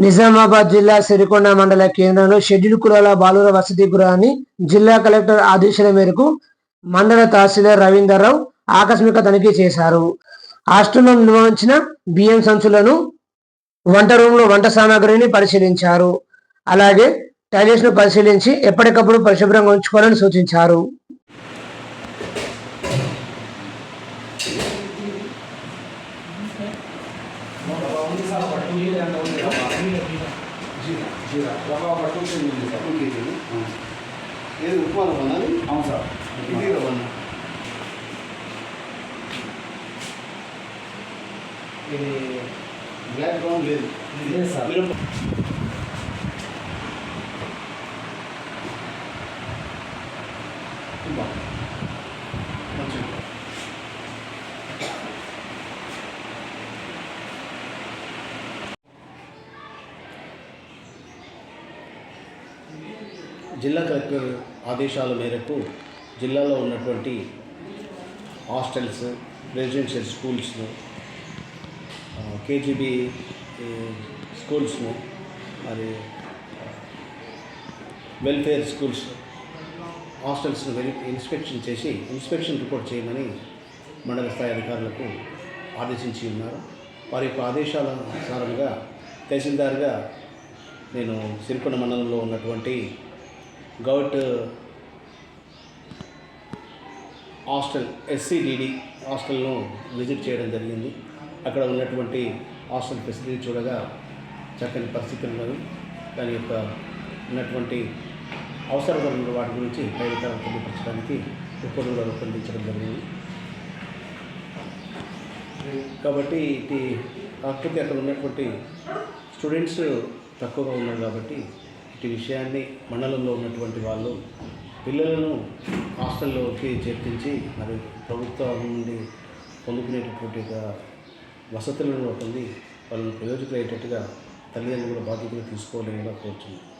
నిజామాబాద్ జిల్లా సిరికొండ మండల కేంద్రంలో షెడ్యూల్ కులాల బాలుర వసతి గృహాన్ని జిల్లా కలెక్టర్ ఆదేశాల మేరకు మండల తహసీల్దార్ రవీందర్రావు ఆకస్మిక తనిఖీ చేశారు. హాస్టల్లో నిర్వహించిన బియ్యం సంచులను వంట రూమ్లో వంట సామాగ్రిని పరిశీలించారు. అలాగే టాయిలెట్స్ను పరిశీలించి ఎప్పటికప్పుడు పరిశుభ్రంగా ఉంచుకోవాలని సూచించారు. ఏది ఉప్మా రవ్వనా అది? అవును సార్ ఇది రవ్వనా? ఇది బ్లాక్ బ్రౌన్ లేదు లేదు సార్. మిరప- ఉప్మా. జిల్లా కలెక్టర్ ఆదేశాల మేరకు జిల్లాలో ఉన్నటువంటి హాస్టల్స్ రెసిడెన్షియల్ స్కూల్స్ను కేజీబీ స్కూల్స్ను మరి వెల్ఫేర్ స్కూల్స్ హాస్టల్స్ను వెరి ఇన్స్పెక్షన్ చేసి ఇన్స్పెక్షన్ రిపోర్ట్ చేయమని మండల స్థాయి అధికారులకు ఆదేశించి ఉన్నారు. వారి యొక్క ఆదేశాల అనుసారంగా తహసీల్దార్గా నేను సిరికొండ మండలంలో ఉన్నటువంటి గౌట్ హాస్టల్ ఎస్సీడిడి హాస్టల్ను విజిట్ చేయడం జరిగింది. అక్కడ ఉన్నటువంటి హాస్టల్ ఫెసిలిటీ చూడగా చక్కని పరిస్థితులు ఉన్నవి దాని యొక్క ఉన్నటువంటి అవసరమైన వాటి గురించి పైన తెలియపరచడానికి రిపోర్ట్ కూడా రూపొందించడం జరిగింది. కాబట్టి ఇది కాకపోతే అక్కడ ఉన్నటువంటి స్టూడెంట్స్ తక్కువగా ఉన్నారు కాబట్టి ఈ విషయాన్ని మండలంలో ఉన్నటువంటి వాళ్ళు పిల్లలను హాస్టల్లోకి చేర్పించి మరి ప్రభుత్వం నుండి పొందుకునేటటువంటి వసతులను పొంది వాళ్ళని ప్రయోజకులయ్యేటట్టుగా తల్లిదండ్రులు కూడా బాధ్యతలు తీసుకోవాలని కూడా కోరుతున్నాను